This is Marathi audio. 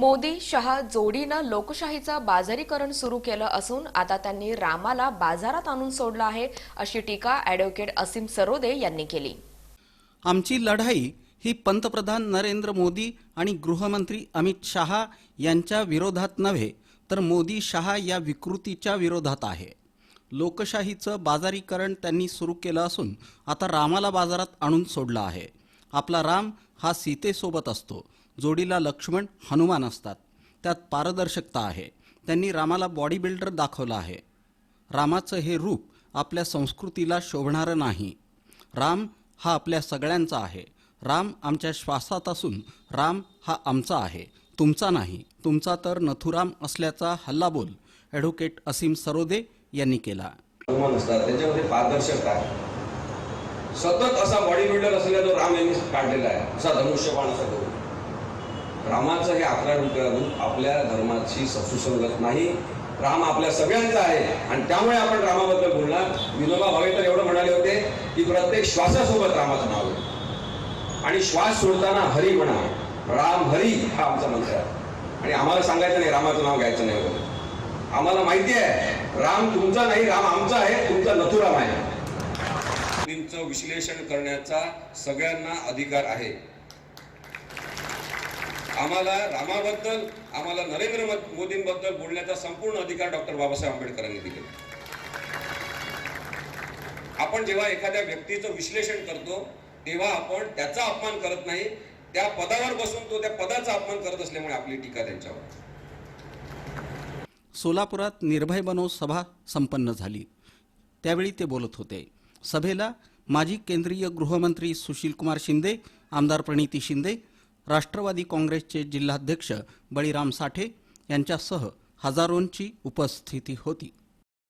मोदी शहा जोडीनं लोकशाहीचं बाजारीकरण सुरू केलं असून आता त्यांनी रामाला बाजारात आणून सोडलं आहे अशी टीका ॲडव्होकेट असीम सरोदे यांनी केली. आमची लढाई ही पंतप्रधान नरेंद्र मोदी आणि गृहमंत्री अमित शहा यांच्या विरोधात नव्हे तर मोदी शहा या विकृतीच्या विरोधात आहे. लोकशाहीचं बाजारीकरण त्यांनी सुरू केलं असून आता रामाला बाजारात आणून सोडलं आहे. आपला राम हा सीतेसोबत असतो. जोडीला लक्ष्मण हनुमान असतात. त्यात पारदर्शकता आहे. त्यांनी रामाला बॉडी बिल्डर दाखवलं आहे. रामाचं हे रूप आपल्या संस्कृतीला शोभणारं नाही. राम हा आपल्या सगळ्यांचा आहे. राम आमच्या श्वासात असून राम हा आमचा आहे. तुमचा नाही. तुमचा तर नथुराम असल्याचा हल्लाबोल ॲडव्होकेट असीम सरोदे यांनी केला. असतात. त्याच्यामध्ये पारदर्शकता आहे. सतत असा बॉडी बिल्डर असलेला जो राम यांनी काढलेला आहे असा धनुष्यबाण असा रामाचं हे अकरा रूप आपल्या धर्माची सुसंगत नाही. राम आपल्या सगळ्यांचा आहे. आणि त्यामुळे आपण रामाबद्दल बोलणार. विनोबा भावे तर एवढं म्हणाले होते की प्रत्येक श्वासासोबत रामाचं नाव आहे. आणि श्वास सोडताना हरी म्हणा. राम हरी हा आमचा मंत्र आहे. आणि आम्हाला सांगायचं नाही रामाचं नाव घ्यायचं नाही वगैरे. आम्हाला माहिती आहे राम तुमचा नाही राम आमचा आहे तुमचा नथुराम आहे. विश्लेषण करण्याचा सगळ्यांना अधिकार आहे. आम्हाला रामाबद्दल आम्हाला नरेंद्र मोदींबद्दल बोलण्याचा संपूर्ण अधिकार डॉक्टर बाबासाहेब आंबेडकरांनी दिले आपण जेव्हा एखाद्या व्यक्तीचं विश्लेषण करतो तेव्हा आपण त्याचा अपमान करत नाही त्या पदावर बसून तो त्या पदाचा अपमान करत असल्यामुळे आपली टीका त्यांच्यावर सोलापुरात निर्भय बनो सभा संपन्न झाली. त्यावेळी ते बोलत होते सभेला माजी केंद्रीय गृहमंत्री सुशीलकुमार शिंदे आमदार प्रणिती शिंदे राष्ट्रवादी काँग्रेसचे जिल्हाध्यक्ष बळीराम साठे यांच्यासह हजारोंची उपस्थिती होती.